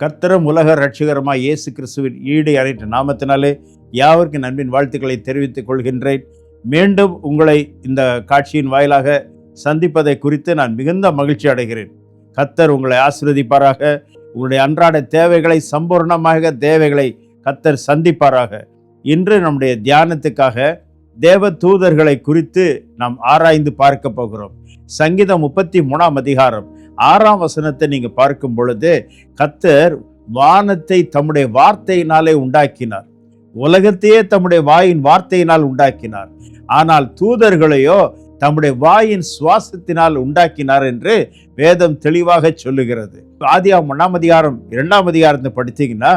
கர்த்தரும் உலக ரட்சிகரமாக இயேசு கிறிஸ்துவின் ஈடு அறையிட்ட நாமத்தினாலே யாவருக்கு நண்பின் வாழ்த்துக்களை தெரிவித்துக் கொள்கின்றேன். மீண்டும் உங்களை இந்த காட்சியின் வாயிலாக சந்திப்பதை குறித்து நான் மிகுந்த மகிழ்ச்சி அடைகிறேன். கத்தர் உங்களை ஆசீர்வதிப்பாராக. உங்களுடைய அன்றாட தேவைகளை சம்பூர்ணமாக தேவைகளை கத்தர் சந்திப்பாராக. இன்று நம்முடைய தியானத்துக்காக தேவ தூதர்களை குறித்து நாம் ஆராய்ந்து பார்க்க போகிறோம். சங்கீதம் முப்பத்தி மூணாம் அதிகாரம். ஆறாம் வசனத்தை நீங்க பார்க்கும் பொழுது கத்தர் வானத்தை தம்முடைய வார்த்தையினாலே உண்டாக்கினார். உலகத்தையே தம்முடைய வாயின் வார்த்தையினால் உண்டாக்கினார். ஆனால் தூதர்களையோ தம்முடைய வாயின் சுவாசத்தினால் உண்டாக்கினார் என்று வேதம் தெளிவாக சொல்லுகிறது. ஆதியா ஒன்றாம் அதிகாரம் இரண்டாம் அதிகாரத்தை படித்தீங்கன்னா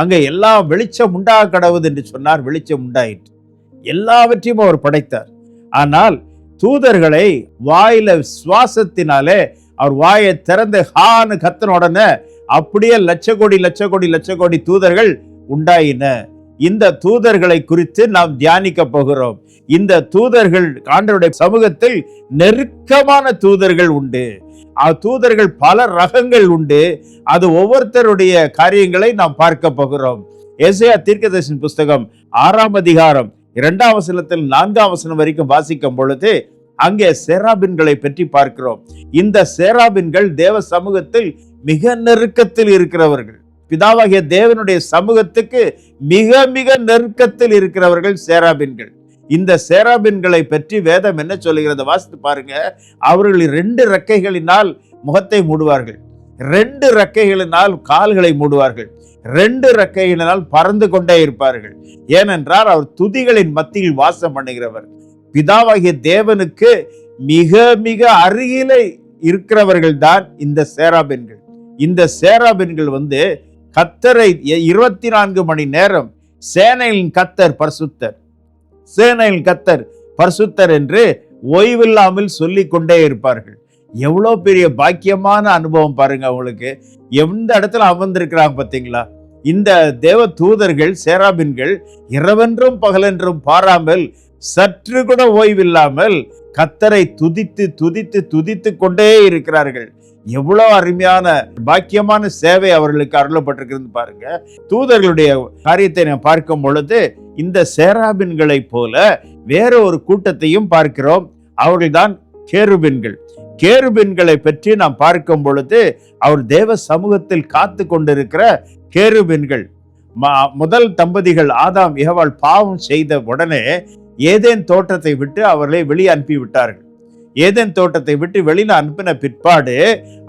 அங்கே எல்லாம் வெளிச்சம் உண்டாக கடவுது என்று சொன்னார் வெளிச்சம் உண்டாயிற்று. எல்லாவற்றையும் அவர் படைத்தார். ஆனால் தூதர்களை வாயில சுவாசத்தினாலே அவர் வாயை திறந்து ஹான்னு கத்தின உடனே அப்படியே லட்ச கோடி லட்ச கோடி லட்ச கோடி தூதர்கள் உண்டாயின. இந்த தூதர்களை குறித்து நாம் தியானிக்க போகிறோம். இந்த தூதர்கள் ஆண்டருடைய சமூகத்தில் நெருக்கமான தூதர்கள் உண்டு. அ- தூதர்கள் பல ரகங்கள் உண்டு. அது ஒவ்வொருத்தருடைய காரியங்களை நாம் பார்க்க போகிறோம். ஏசையா தீர்க்கதர்சன் புஸ்தகம் ஆறாம் அதிகாரம் இரண்டாம் வசனத்தில் நான்காம் வசனம் வரைக்கும் வாசிக்கும் பொழுது அங்கே சேராபின்களை பற்றி பார்க்கிறோம். இந்த சேராபின்கள் தேவ சமூகத்தில் மிக நெருக்கத்தில் இருக்கிறவர்கள். பிதாவாகிய தேவனுடைய சமூகத்துக்கு மிக மிக நெருக்கத்தில் இருக்கிறவர்கள் சேராபின்கள். இந்த சேராபின்களை பற்றி வேதம் என்ன சொல்லுகிறது? வாசித்து பாருங்க. அவர்கள் ரெண்டு ரெக்கைகளினால் முகத்தை மூடுவார்கள். ரெண்டு ரெக்கைகளினால் கால்களை மூடுவார்கள். ரெண்டு ரெக்கைகளினால் பறந்து கொண்டே இருப்பார்கள். ஏனென்றால் அவர் துதிகளின் மத்தியில் வாசம் பண்ணுகிறவர். பிதாவாகிய தேவனுக்கு மிக மிக அருகிலே இருக்கிறவர்கள் தான் இந்த சேராபெண்கள் இந்த சேராபெண்கள் வந்து கத்தரை இருபத்தி நான்கு மணி நேரம் சேனையின் கத்தர் பரிசுத்தர். சேனையின் கத்தர் பரிசுத்தர் என்று ஓய்வில்லாமல் சொல்லி கொண்டே இருப்பார்கள். எவ்வளோ பெரிய பாக்கியமான அனுபவம் பாருங்க அவங்களுக்கு எந்த இடத்துல அமர்ந்திருக்கிறாங்க பார்த்தீங்களா? இந்த தேவ தூதர்கள் சேராபின்கள் இரவென்றும் பகலென்றும் பாராமல் சற்று கூட ஓய்வில்லாமல் கத்தரை துதித்து துதித்து துதித்து கொண்டே இருக்கிறார்கள். எவ்வளோ அருமையான பாக்கியமான சேவை அவர்களுக்கு அருளப்பட்டிருக்கிறது பாருங்க. தூதர்களுடைய காரியத்தை நாம் பார்க்கும் பொழுது இந்த சேராபின்களை போல வேற ஒரு கூட்டத்தையும் பார்க்கிறோம். அவர்கள்தான் கேருபின்கள். கேருபின்களை பற்றி நாம் பார்க்கும் பொழுது அவர் தேவ சமூகத்தில் காத்து கொண்டிருக்கிற கேருபின்கள். முதல் தம்பதிகள் ஆதாம் ஏவாள் பாவம் செய்த உடனே ஏதேன் தோட்டத்தை விட்டு அவர்களை வெளியே அனுப்பிவிட்டார்கள். ஏதேன் தோட்டத்தை விட்டு வெளியில் அனுப்பின பிற்பாடு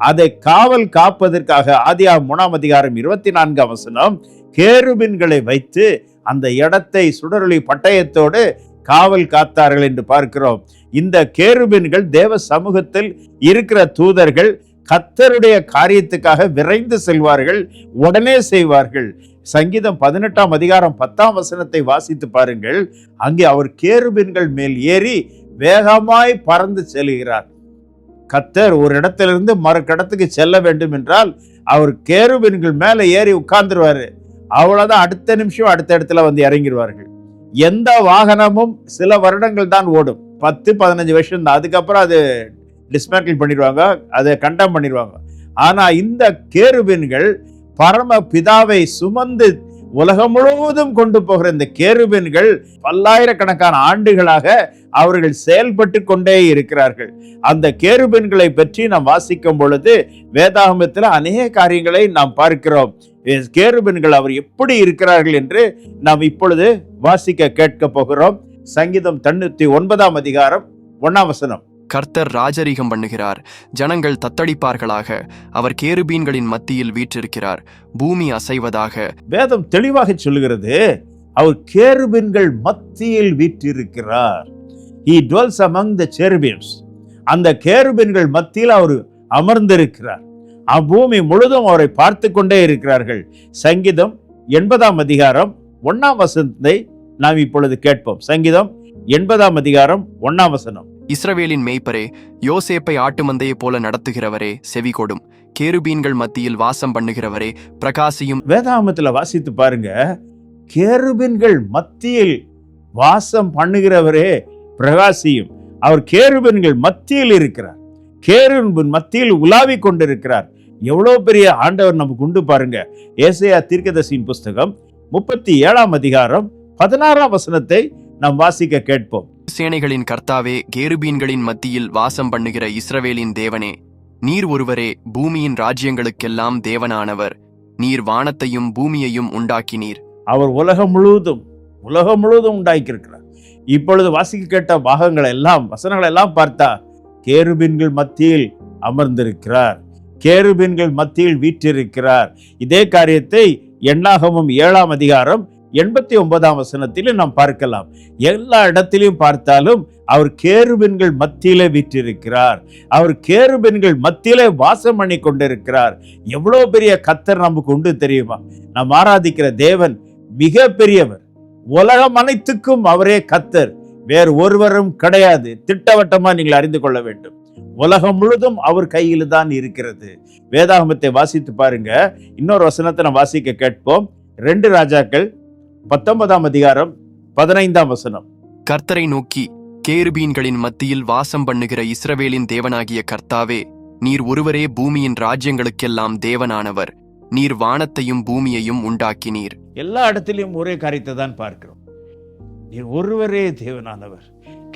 அதை காவல் காப்பதற்காக ஆதியா மூணாம் அதிகாரம் இருபத்தி நான்கு அவசனம் கேருபின்களை வைத்து அந்த இடத்தை சுடரொளி பட்டயத்தோடு காவல் காத்தார்கள் என்று பார்க்கிறோம். இந்த கேருபின்கள் தேவ சமூகத்தில் இருக்கிற தூதர்கள் கத்தருடைய காரியத்துக்காக விரைந்து செல்வார்கள் உடனே செய்வார்கள். சங்கீதம் பதினெட்டாம் அதிகாரம் பத்தாம் வசனத்தை வாசித்து பாருங்கள். அங்கே அவர் கேருபின்கள் மேல் ஏறி வேகமாய் பறந்து செல்கிறார். கத்தர் ஒரு இடத்திலிருந்து மறுக்கிடத்துக்கு செல்ல வேண்டும் என்றால் அவர் கேருபின்கள் மேலே ஏறி உட்கார்ந்துருவாரு. அவ்வளோதான் அடுத்த நிமிஷம் அடுத்த இடத்துல வந்து இறங்கிடுவார்கள் எந்த வாகனமும் சில வருடங்கள் தான் ஓடும். பத்து பதினஞ்சு வருஷம் தான். அதுக்கப்புறம் அது டிஸ்மேண்டில் பண்ணிடுவாங்க அதை கண்டம் பண்ணிடுவாங்க. ஆனால் இந்த கேருபின்கள் பரம பிதாவை சுமந்து உலகம் முழுவதும் கொண்டு போகிற இந்த கேருபின்கள் பல்லாயிரக்கணக்கான ஆண்டுகளாக அவர்கள் செயல்பட்டு கொண்டே இருக்கிறார்கள். அந்த கேருபின்களை பற்றி நாம் வாசிக்கும் பொழுது வேதாகமத்தில் அநேக காரியங்களை நாம் பார்க்கிறோம். கேருபென்கள் கேருபின்கள் அவர் எப்படி இருக்கிறார்கள் என்று நாம் இப்பொழுது வாசிக்க கேட்க போகிறோம். சங்கீதம் தொண்ணூத்தி ஒன்பதாம் அதிகாரம் ஒன்னாம் வசனம். கர்த்தர் ராஜரீகம் பண்ணுகிறார். ஜனங்கள் தத்தளிப்பார்களாக. அவர் கேருபீன்களின் மத்தியில் வீற்றிருக்கிறார். பூமி அசைவதாக. வேதம் தெளிவாக சொல்லுகிறது. அவர் கேருபின்கள் மத்தியில் வீற்றிருக்கிறார். He dwells among the cherubims. அந்த கேருபின்கள் மத்தியில் அவர் அமர்ந்திருக்கிறார். அப்பூமி முழுதும் அவரை பார்த்து கொண்டே இருக்கிறார்கள். சங்கீதம் எண்பதாம் அதிகாரம் ஒன்னாம் வசனத்தை நாம் இப்பொழுது கேட்போம். சங்கீதம் எண்பதாம் அதிகாரம் ஒன்னாம் வசனம். இஸ்ரவேலின் மேய்ப்பரே யோசேப்பை ஆட்டு மந்தையைப் போல நடத்துகிறவரே செவி கொடும். கேருபீன்கள் மத்தியில் வாசம் பண்ணுகிறவரே பிரகாசியும் வேதாகமத்துல வாசித்து பாருங்க. கேருபின்கள் மத்தியில் வாசம் பண்ணுகிறவரே பிரகாசியும். அவர் கேருபின்கள் மத்தியில் இருக்கிறார். கேருபின் மத்தியில் உலாவிக் கொண்டிருக்கிறார். எவ்வளோ பெரிய ஆண்டவர் நமக்கு உண்டு பாருங்க. ஏசையா தீர்க்கதரிசியின் புஸ்தகம் முப்பத்தி ஏழாம் அதிகாரம் பதினாறாம் வசனத்தை நாம் வாசிக்க கேட்போம். சேனைகளின் கர்த்தாவே கேருபீன்களின் மத்தியில் வாசம் பண்ணுகிற இஸ்ரவேலின் தேவனே நீர் ஒருவரே பூமியின் ராஜ்யங்களுக்கெல்லாம் தேவனானவர். நீர் வானத்தையும் பூமியையும் உண்டாக்கினீர். அவர் உலகம் முழுவதும் உலகம் முழுவதும் உண்டாக்கியிருக்கிறார். இப்பொழுது வாசிக்க கேட்ட பாகங்கள் எல்லாம் வசனங்கள் எல்லாம் பார்த்தா கேருபின்கள் மத்தியில் அமர்ந்திருக்கிறார். கேருபின்கள் மத்தியில் வீற்றிருக்கிறார். இதே காரியத்தை எண்ணாகமும் ஏழாம் அதிகாரம் எண்பத்தி ஒன்பதாம் வசனத்திலும் நாம் பார்க்கலாம். எல்லா இடத்திலையும் பார்த்தாலும் அவர் கேருபின்கள் மத்தியிலே வீற்றிருக்கிறார். அவர் கேருபின்கள் மத்தியிலே வாசம் பண்ணி கொண்டிருக்கிறார். எவ்வளோ பெரிய கத்தர் நமக்கு உண்டு தெரியுமா? நாம் ஆராதிக்கிற தேவன் மிக பெரியவர் உலகம் அனைத்துக்கும் அவரே கத்தர். வேறு ஒருவரும் கிடையாது. திட்டவட்டமாக நீங்கள் அறிந்து கொள்ள வேண்டும். உலகம் முழுதும் அவர் கையில் தான் இருக்கிறது. வேதாகமத்தை வாசித்து பாருங்க. இன்னொரு வசனத்தை நான் வாசிக்க கேட்போம். ரெண்டு ராஜாக்கள் பத்தொன்பதாம் அதிகாரம் பதினைந்தாம் வசனம். கர்த்தரை நோக்கி கேருபீன்களின் மத்தியில் வாசம் பண்ணுகிற இஸ்ரவேலின் தேவனாகிய கர்த்தாவே நீர் ஒருவரே பூமியின் ராஜ்யங்களுக்கெல்லாம் தேவனானவர். நீர் வானத்தையும் பூமியையும் உண்டாக்கினீர். எல்லா இடத்திலையும் ஒரே காரியத்தை தான் பார்க்கிறோம். நீர் ஒருவரே தேவனானவர்.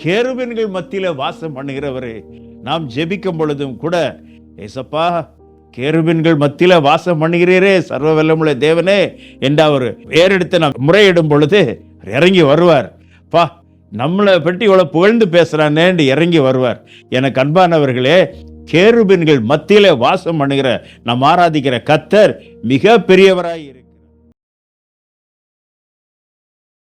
கேருபின்கள் மத்தியில வாசம் பண்ணுகிறவரே நாம் ஜெபிக்கும் பொழுதும் கூட ஏசப்பா கேருபின்கள் மத்தியில வாசம் பண்ணுகிறீரே சர்வ வல்லமுள்ள தேவனே என்று அவர் வேறெடுத்து நான் முறையிடும் பொழுது இறங்கி வருவார். பா நம்மளை பற்றி இவ்வளவு புகழ்ந்து பேசுறானேன்னு இறங்கி வருவார். எனக்கு அன்பானவர்களே கேருபின்கள் மத்தியில வாசம் பண்ணுகிற நம் ஆராதிக்கிற கத்தர் மிக பெரியவராய்